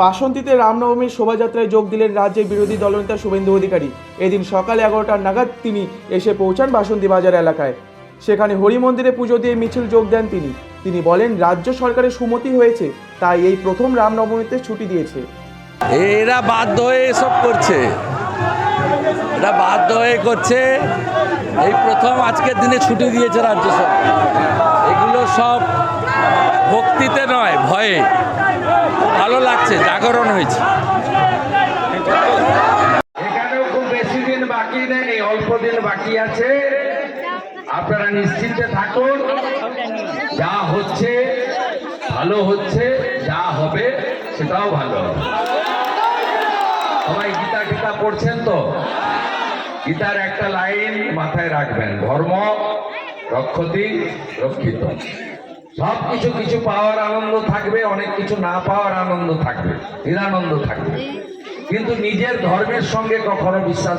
বাসন্তীতে রামনবমীর শোভাযাত্রায় যোগ দিলেন রাজ্যের বিরোধী দলনেতা শুভেন্দু অধিকারী। এদিন সকাল এগারোটার নাগাদ তিনি এসে পৌঁছান বাসন্তী বাজার এলাকায়। সেখানে হরি মন্দিরে পুজো দিয়ে মিছিল যোগ দেন তিনি। তিনি বলেন, রাজ্য সরকারের সুমতি হয়েছে, তাই এই প্রথম রামনবমীতে ছুটি দিয়েছে। এরা বাধ্য হয়ে এসব করছে। এরা বাধ্য হয়ে করছে। এই প্রথম আজকের দিনে ছুটি দিয়েছে রাজ্য সরকার। এগুলো সব ভক্তিতে নয়, ভয়ে। ভালো লাগছে, জাগরণ হয়েছে। খুব বেশি দিন বাকি অল্প দিন বাকি আছে। আপনারা নিশ্চিন্তে থাকুন। যা হচ্ছে, ভালো হচ্ছে, যা হবে, সেটাও ভালো সবাই গীতা গীতা পড়ছেন তো? গীতার একটা লাইন মাথায় রাখবেন, ধর্ম রক্ষতি রক্ষিত। সব কিছু কিছু পাওয়ার আনন্দ থাকবে অনেক কিছু না পাওয়ার আনন্দ থাকবে নিরানন্দ থাকবে। কিন্তু নিজের ধর্মের সঙ্গে কখনো বিশ্বাস